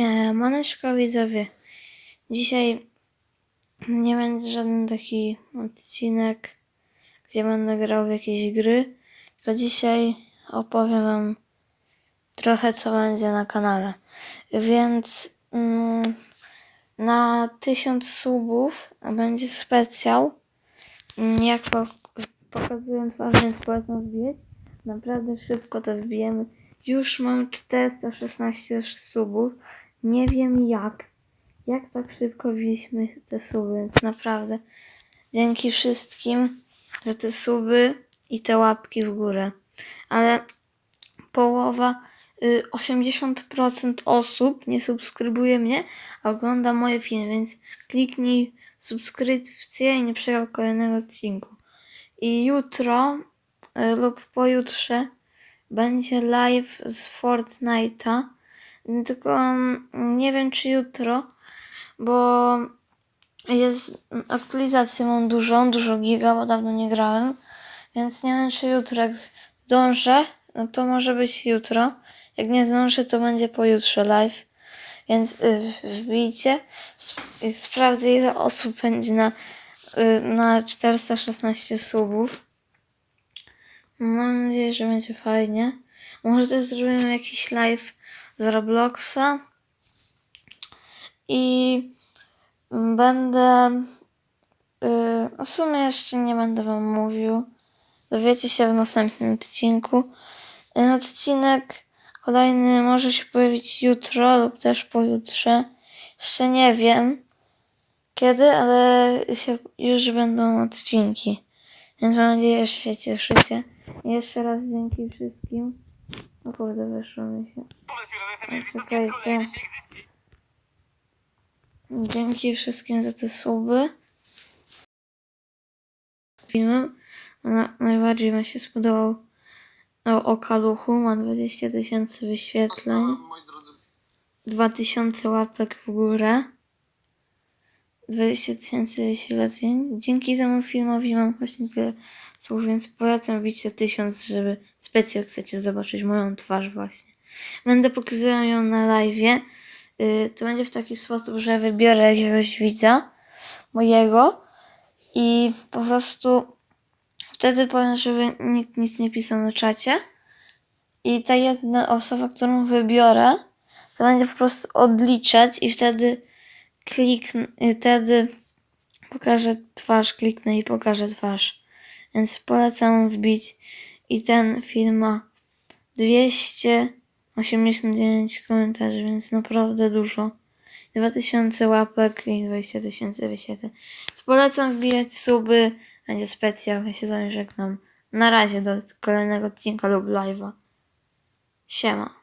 Siemaneczko widzowie. Dzisiaj nie będzie żaden taki odcinek, gdzie będę grał w jakieś gry, tylko dzisiaj opowiem wam trochę co będzie na kanale. Więc mm, na 1000 subów będzie specjal. Mm, Jak po, pokazuję twarz, więc polecam wbijać. Naprawdę szybko to wbijemy. Już mam 416 subów. Nie wiem jak. Jak tak szybko wbiliśmy te suby. Naprawdę dzięki wszystkim za te suby i te łapki w górę. Ale połowa, y, 80% osób nie subskrybuje mnie, a ogląda moje filmy, więc kliknij subskrypcję i nie przegap kolejnego odcinku. I jutro y, lub pojutrze będzie live z Fortnite'a. Tylko mm, nie wiem czy jutro, bo jest aktualizację mam dużą, dużo giga, bo dawno nie grałem. Więc nie wiem czy jutro jak zdążę, no to może być jutro. Jak nie zdążę, to będzie pojutrze live. Więc y, wbijcie. Y, sprawdzę ile osób będzie na, y, na 416 subów. Mam nadzieję, że będzie fajnie. Może też zrobimy jakiś live z Robloxa. I będę. Yy, w sumie jeszcze nie będę Wam mówił. Dowiecie się w następnym odcinku. Odcinek kolejny może się pojawić jutro lub też pojutrze. Jeszcze nie wiem kiedy, ale się, już będą odcinki. Więc mam nadzieję, że się cieszycie. Jeszcze raz dzięki wszystkim. O kurde, weszło mi się. Czekajcie. Dzięki wszystkim za te suby. Filmem. Na, najbardziej mi się spodobał o, o kaluchu. Ma 20 tysięcy wyświetleń. Moi drodzy, 2000 łapek w górę. 20 tysięcy wyświetleń. Dzięki temu filmowi mam właśnie tyle słów, więc polecam wbić te 1000, żeby specjalnie chcecie zobaczyć moją twarz właśnie. Będę pokazywał ją na live. Yy, to będzie w taki sposób, że wybiorę jakiegoś widza mojego i po prostu wtedy powiem, żeby nikt nic nie pisał na czacie. I ta jedna osoba, którą wybiorę, to będzie po prostu odliczać i wtedy kliknę, i wtedy pokażę twarz, kliknę i pokażę twarz. Więc polecam wbić i ten film ma 289 komentarzy, więc naprawdę dużo. 2000 łapek i 20 tysięcy wyświetleń. Polecam wbijać suby, będzie specjal, ja się z wami żegnam. Na razie do kolejnego odcinka lub live'a. Siema.